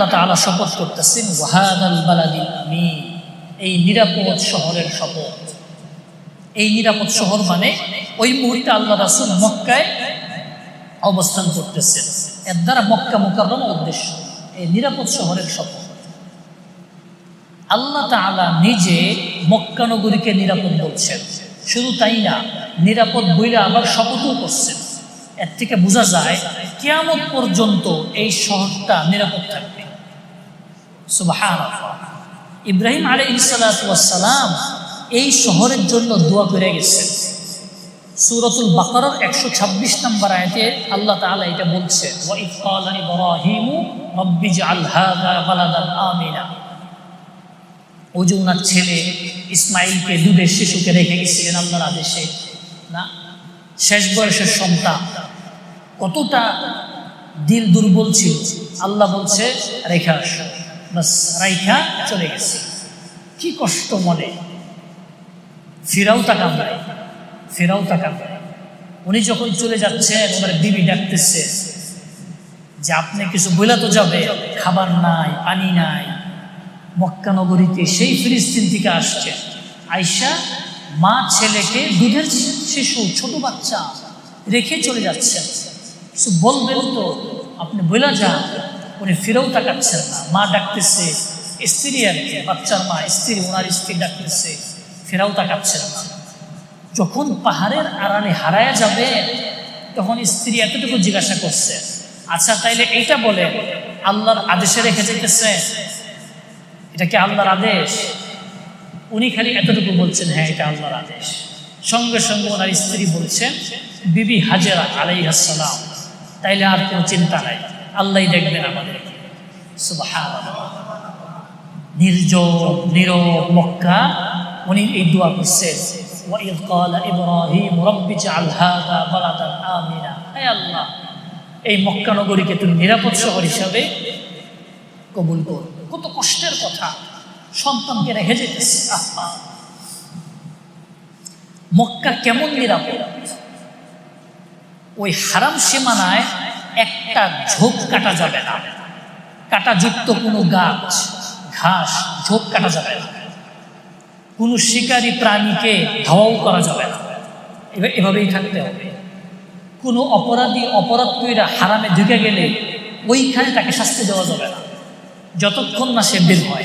আল্লাহ তাআলা শপথ করতেছেন, ওয়াহাদাল বালাদিল আমিন। এই নিরাপদ শহরের শপথ। এই নিরাপদ শহর মানে ওই মুহূর্তে আল্লাহ রাসূল মক্কায় অবস্থান করতেছেন। এর দ্বারা মক্কা মোকাররম উদ্দেশ্য, এই নিরাপদ শহরের শপথ। আল্লাহ তাআলা নিজে মক্কা নগরীকে নিরাপদ বলছেন। শুধু তাই না, নিরাপদ বইলে আবার শপথও করছেন। এর থেকে বোঝা যায়, কেয়ামত পর্যন্ত এই শহরটা নিরাপদ থাকবে। সুবহানাল্লাহ। ইব্রাহিম আলাইহিসসালাম এই শহরের জন্য দোয়া করে গেছেন। সুরতুল বাকারার একশো ছাব্বিশ নম্বর আয়াতে আল্লাহ তাআলা এটা বলছে ও যে ওনার ছেলে ইসমাইলকে দুধের শিশুকে রেখে গেছিলেন আল্লাহর আদেশে। না, শেষ বয়সের সন্তান। কতটা দিল দুর্বল ছিল। আল্লাহ বলছে, রেখা আসো। রাইখা চলে গেছে। কি কষ্ট মনে। ফিরাও তাকান ফেরাও তাকান উনি যখন চলে যাচ্ছেন ওনার বিবি ডাকতেছে যে, আপনি কিছু বইলা তো যাবে, খাবার নাই, পানি নাই। মক্কা নগরীতে সেই ফিলিস্তিন থেকে আসছে। আয়সা মা ছেলেকে দুধের শিশু, ছোট বাচ্চা রেখে চলে যাচ্ছেন কিছু বলবেন তো? আপনি বইলা যান। উনি ফিরেও তাকাচ্ছেন না। মা ডাকতেছে, স্ত্রী আর কি, বাচ্চার মা, স্ত্রী, ওনার স্ত্রী ডাকতেছে, ফেরাও তাকাচ্ছেন না। যখন পাহাড়ের আড়ালে হারায়া যাবে, তখন স্ত্রী এতটুকু জিজ্ঞাসা করছে আচ্ছা তাইলে এইটা বলে, আল্লাহর আদেশে রেখে যেতেছে এটা কি আল্লাহর আদেশ? উনি খালি এতটুকু বলছেন হ্যাঁ এটা আল্লাহর আদেশ। সঙ্গে সঙ্গে ওনার স্ত্রী বলছেন বিবি হাজেরা আলাই আসসালাম তাইলে আর কোনো চিন্তা নাই আল্লাহ দেখবেন আমাদেরকে সুবহানাল্লাহ। নির্জম নীরব মক্কা উনি এই দোয়া করছেন وَإِذْ قَالَ إِبْرَاهِيمُ رَبِّ اجْعَلْ هَذَا بَلَدًا آمِنًا হে আল্লাহ এই মক্কা নগরীকে তুমি নিরাপদ শহর হিসাবে কবুল কর কত কষ্টের কথা সন্তানকে রেখে যেতেছে আহা মক্কা কেমন নিরাপদ ওই হারাম সীমানায় একটা ঝোপ কাটা যাবে না। কাটাযুক্ত কোনো গাছ, ঘাস, ঝোপ কাটা যাবে না। কোনো শিকারী প্রাণীকে ধাওয়াও করা যাবে না। এভাবে এভাবেই থাকতে হবে। কোনো অপরাধী অপরাধ কইরা হারামে ঢুকে গেলে ওইখানে তাকে শাস্তি দেওয়া যাবে না। যতক্ষণ না সে বের হয়।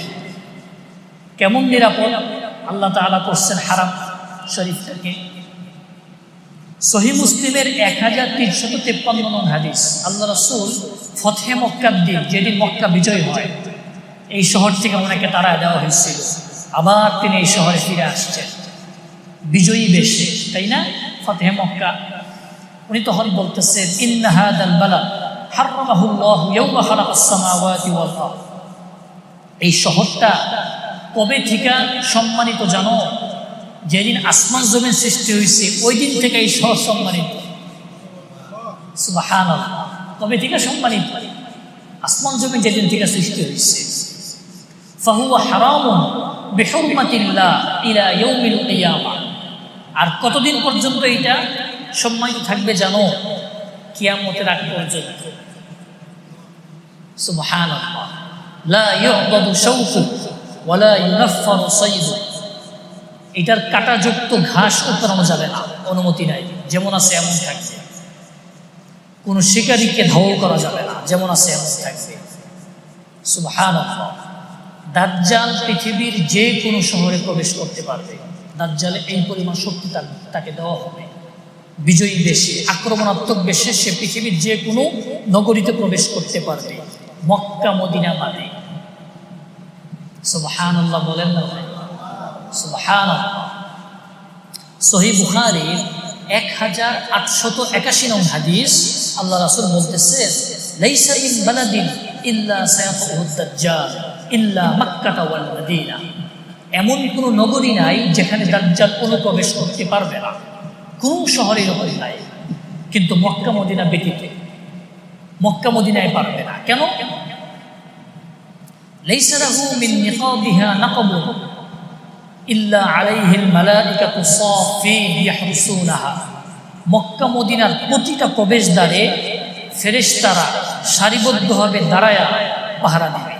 কেমন নিরাপদ? আল্লাহ তাআলা করছেন হারাম শরীফটাকে। সহি মুসলিমের এক হাজার তিনশত তেপ্পান্ন নং হাদিস। আল্লাহ রসুল ফতে মক্কার দিন যেদিন মক্কা বিজয় হয়, এই শহর থেকে ওনাকে তারা দেওয়া হয়েছিল। আবার তিনি এই শহরে ফিরে আসছেন। বিজয়ী বেশে, তাই না? ফতে মক্কা। উনি তখন বলতেছেন ইন্নাহাদাল বালা হাররামাহুল্লাহ ইয়াউমা খালাকাস সামাওয়াতি ওয়াল আরদ। এই শহরটা কবে থেকে সম্মানিত জানো? যেদিন আসমান জমিন সৃষ্টি হয়েছে ওই দিন থেকে এই শহর সম্মানিত সুবাহান কবে থেকে সম্মানিত। আসমান জমিন যেদিন থেকে সৃষ্টি হয়েছে ফাহুয়া হারামুন বিহুরমাতিল্লাহ ইলা ইয়াউমিল কিয়ামা। আর কতদিন পর্যন্ত এটা সম্মানিত থাকবে জানো? কিয়ামতের আগ পর্যন্ত। সুবহানাল্লাহ। লা ইউবদু শাওকু ওয়ালা ইউনাফফারু সাইদু। এটার কাটাযুক্ত ঘাস উত্তরানো যাবে না, অনুমতি নাই, যেমন আছে এমন থাকবে। কোনো শিকারীকে ধাও করা যাবে না, যেমন আছে এমন থাকবে। সুবহানাল্লাহ। দাজ্জাল পৃথিবীর যে কোনো শহরে প্রবেশ করতে পারবে। দাজ্জালে এই পরিমাণ শক্তি তাকে দেওয়া হবে। বিজয়ী দেশে, আক্রমণাত্মক বেশে সে পৃথিবীর যে কোনো নগরীতে প্রবেশ করতে পারবে, মক্কা, মদিনা বাদে। সুবহানাল্লাহ বলেন না সুবহানাল্লাহ। সহি এক হাজার আটশত একাশি নং হাদিস আল্লাহ রাসূল বলতেছে, লাইসা ইন বালাদিন ইল্লা ইল্লা ওয়াল এমন কোনো নগরী নাই যেখানে দাজ্জাল অনুপ্রবেশ করতে পারবে না। কোন শহরে এরকম নাই, কিন্তু মক্কা মদিনা ব্যতীত। মক্কা মদিনায় পারবে না। কেন? লাইসা লাহু মিন নিকাবিহা নাকাবুন। ইল্লা আলাইহিল মালাইকাতু সাফিন ইয়াহরুসুনাহা। মক্কা, মদিনার প্রতিটা প্রবেশদ্বারে ফেরেশতারা সারিবদ্ধভাবে দাঁড়ায়া পাহারা দিবে।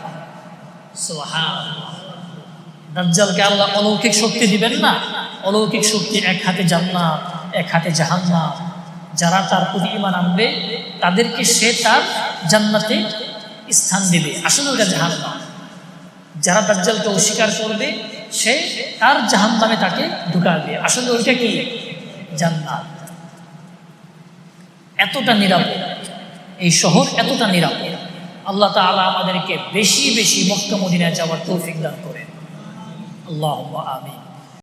দাজ্জালকে আল্লাহ অলৌকিক শক্তি দিবেন না? অলৌকিক শক্তি এক হাতে জান্নাত, এক হাতে জাহান্নাম। যারা তার প্রতি আনবে, তাদেরকে সে তার জান্নাতে স্থান দেবে। আসলে ওটা জাহান্নাম। যারা দাজ্জালকে অস্বীকার করবে সে তার জাহান নামে তাকে ঢুকা দিয়ে। আসলে ওইটা কি? জান্নাত। এতটা নিরাপদ। এই শহর এতটা নিরাপদ। আল্লাহ তালা আমাদেরকে বেশি বেশি মক্কা মদিনায় যাওয়ার তৌফিক দান করেন। আল্লাহ আমিন।